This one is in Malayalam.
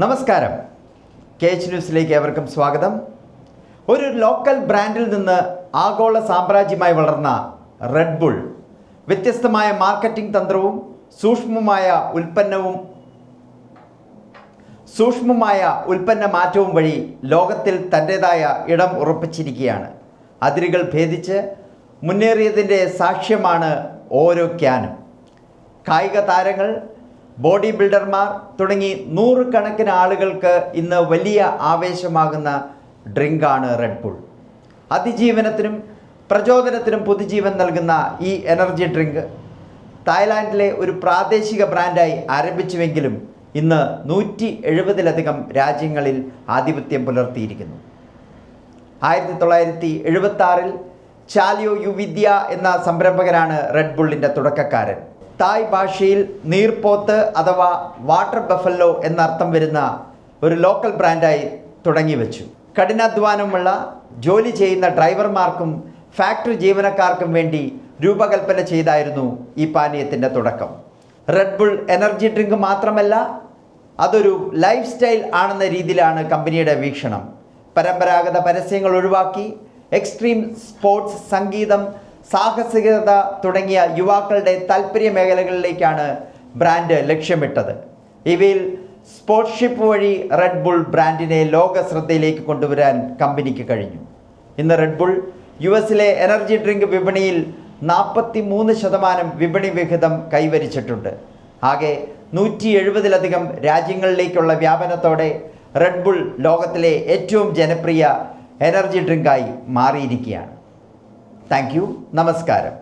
നമസ്കാരം. കെ എച്ച് ന്യൂസിലേക്ക് ഏവർക്കും സ്വാഗതം. ഒരു ലോക്കൽ ബ്രാൻഡിൽ നിന്ന് ആഗോള സാമ്രാജ്യമായി വളർന്ന റെഡ് ബുൾ വ്യത്യസ്തമായ മാർക്കറ്റിംഗ് തന്ത്രവും സൂക്ഷ്മമായ ഉൽപ്പന്നവും സൂക്ഷ്മമായ ഉൽപ്പന്ന മാറ്റവും വഴി ലോകത്തിൽ തന്റേതായ ഇടം ഉറപ്പിച്ചിരിക്കുകയാണ്. അതിരുകൾ ഭേദിച്ച് മുന്നേറിയതിന്റെ സാക്ഷ്യമാണ് ഓരോ ക്യാനും. കായിക താരങ്ങൾ ബോഡി ബിൽഡർമാർ തുടങ്ങി നൂറുകണക്കിന് ആളുകൾക്ക് ഇന്ന് വലിയ ആവേശമാകുന്ന ഡ്രിങ്കാണ് റെഡ് ബുൾ അതിജീവനത്തിനും പ്രചോദനത്തിനും പുതുജീവൻ നൽകുന്ന ഈ എനർജി ഡ്രിങ്ക് തായ്ലാൻഡിലെ ഒരു പ്രാദേശിക ബ്രാൻഡായി ആരംഭിച്ചുവെങ്കിലും ഇന്ന് നൂറ്റി എഴുപതിലധികം രാജ്യങ്ങളിൽ ആധിപത്യം പുലർത്തിയിരിക്കുന്നു. ആയിരത്തി തൊള്ളായിരത്തി എഴുപത്തി ആറിൽ ചാലിയോ യുവിദ്യ എന്ന സംരംഭകരാണ് റെഡ് ബുള്ളിന്റെ തുടക്കക്കാരൻ. തായ് ഭാഷയിൽ നീർപോത്ത് അഥവാ വാട്ടർ ബഫല്ലോ എന്നർത്ഥം വരുന്ന ഒരു ലോക്കൽ ബ്രാൻഡായി തുടങ്ങി വെച്ചു. കഠിനാധ്വാനമുള്ള ജോലി ചെയ്യുന്ന ഡ്രൈവർമാർക്കും ഫാക്ടറി ജീവനക്കാർക്കും വേണ്ടി രൂപകൽപ്പന ചെയ്തായിരുന്നു ഈ പാനീയത്തിന്റെ തുടക്കം. റെഡ് ബുൾ എനർജി ഡ്രിങ്ക് മാത്രമല്ല അതൊരു ലൈഫ് സ്റ്റൈൽ ആണെന്ന രീതിയിലാണ് കമ്പനിയുടെ വീക്ഷണം. പരമ്പരാഗത പരസ്യങ്ങൾ ഒഴിവാക്കി എക്സ്ട്രീം സ്പോർട്സ് സംഗീതം സാഹസികത തുടങ്ങിയ യുവാക്കളുടെ താല്പര്യ മേഖലകളിലേക്കാണ് ബ്രാൻഡ് ലക്ഷ്യമിട്ടത്. ഇവയിൽ സ്പോർട്സ്ഷിപ്പ് വഴി റെഡ് ബുൾ ബ്രാൻഡിനെ ലോക ശ്രദ്ധയിലേക്ക് കൊണ്ടുവരാൻ കമ്പനിക്ക് കഴിഞ്ഞു. ഇന്ന് റെഡ് ബുൾ യു എസിലെ എനർജി ഡ്രിങ്ക് വിപണിയിൽ നാൽപ്പത്തി മൂന്ന് ശതമാനം വിപണി വിഹിതം കൈവരിച്ചിട്ടുണ്ട്. ആകെ നൂറ്റി എഴുപതിലധികം രാജ്യങ്ങളിലേക്കുള്ള വ്യാപനത്തോടെ റെഡ് ബുൾ ലോകത്തിലെ ഏറ്റവും ജനപ്രിയ എനർജി ഡ്രിങ്കായി മാറിയിരിക്കുകയാണ്. താങ്ക് യു നമസ്കാരം